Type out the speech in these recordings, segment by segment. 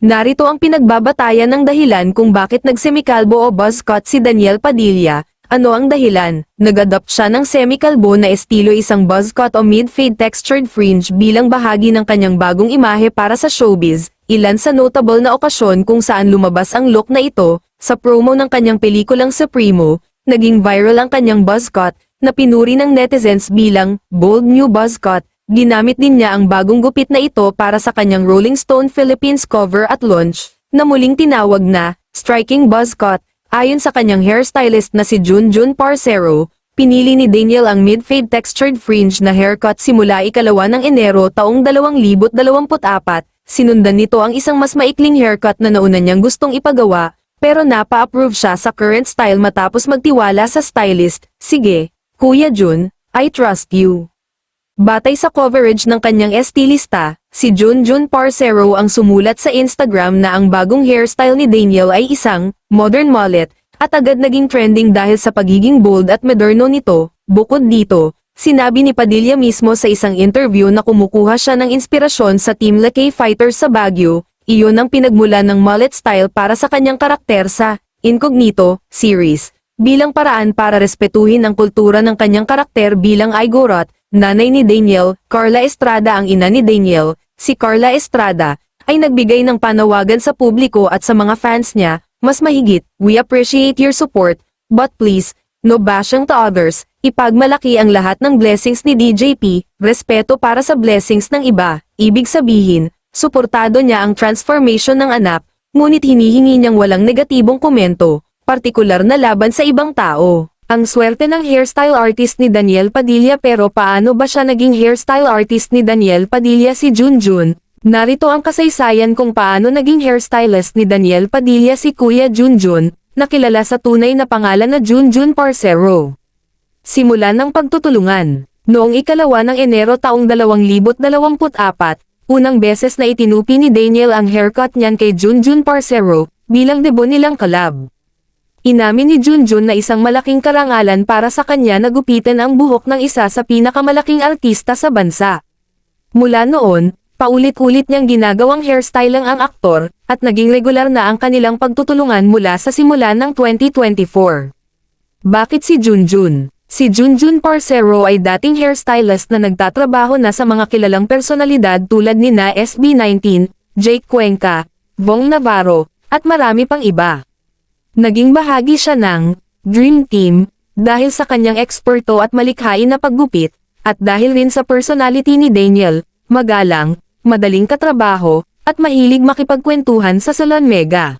Narito ang pinagbabatayan ng dahilan kung bakit nagsemikalbo o buzzcut si Daniel Padilla. Ano ang dahilan? Nag-adopt siya ng semikalbo na estilo isang buzzcut o mid-fade textured fringe bilang bahagi ng kanyang bagong imahe para sa showbiz. Ilan sa notable na okasyon kung saan lumabas ang look na ito, sa promo ng kanyang pelikulang Supremo, naging viral ang kanyang buzzcut, na pinuri ng netizens bilang bold new buzzcut. Ginamit din niya ang bagong gupit na ito para sa kanyang Rolling Stone Philippines cover at launch, na muling tinawag na striking buzzcut. Ayon sa kanyang hairstylist na si Junjun Parcero, pinili ni Daniel ang mid-fade textured fringe na haircut simula ikalawa ng Enero taong 2024. Sinundan nito ang isang mas maikling haircut na nauna niyang gustong ipagawa, pero napa-approve siya sa current style matapos magtiwala sa stylist. Sige, Kuya Jun, I trust you. Batay sa coverage ng kanyang estilista, si Junjun Parcero ang sumulat sa Instagram na ang bagong hairstyle ni Daniel ay isang modern mullet, at agad naging trending dahil sa pagiging bold at moderno nito. Bukod dito, sinabi ni Padilla mismo sa isang interview na kumukuha siya ng inspirasyon sa Team Lakay Fighters sa Baguio, iyon ang pinagmula ng mullet style para sa kanyang karakter sa Incognito series, bilang paraan para respetuhin ang kultura ng kanyang karakter bilang Igorot, nanay ni Daniel, Carla Estrada ang ina ni Daniel, si Carla Estrada, ay nagbigay ng panawagan sa publiko at sa mga fans niya, mas mahigit, we appreciate your support, but please, no bashing to others, ipagmalaki ang lahat ng blessings ni DJP, respeto para sa blessings ng iba, ibig sabihin, suportado niya ang transformation ng anak, ngunit hinihingi niyang walang negatibong komento, partikular na laban sa ibang tao. Ang swerte ng hairstyle artist ni Daniel Padilla pero paano ba siya naging hairstyle artist ni Daniel Padilla si Junjun? Narito ang kasaysayan kung paano naging hairstylist ni Daniel Padilla si Kuya Junjun, na kilala sa tunay na pangalan na Junjun Parcero. Simula ng pagtutulungan. Noong ikalawa ng Enero taong 2024, unang beses na itinupi ni Daniel ang haircut niyan kay Junjun Parcero, bilang debo nilang collab. Inamin ni Junjun na isang malaking karangalan para sa kanya na gupitan ang buhok ng isa sa pinakamalaking artista sa bansa. Mula noon, paulit-ulit niyang ginagawang hairstyling ang aktor, at naging regular na ang kanilang pagtutulungan mula sa simula ng 2024. Bakit si Junjun? Si Junjun Parcero ay dating hairstylist na nagtatrabaho na sa mga kilalang personalidad tulad ni na SB19, Jake Cuenca, Vong Navarro, at marami pang iba. Naging bahagi siya ng Dream Team dahil sa kanyang eksperto at malikhain na paggupit, at dahil rin sa personality ni Daniel, magalang, madaling katrabaho, at mahilig makipagkwentuhan sa Salon Mega.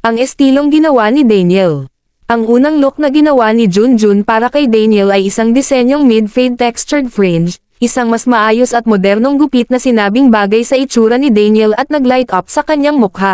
Ang estilong ginawa ni Daniel. Ang unang look na ginawa ni Junjun para kay Daniel ay isang disenyong mid-fade textured fringe, isang mas maayos at modernong gupit na sinabing bagay sa itsura ni Daniel at nag-light up sa kanyang mukha.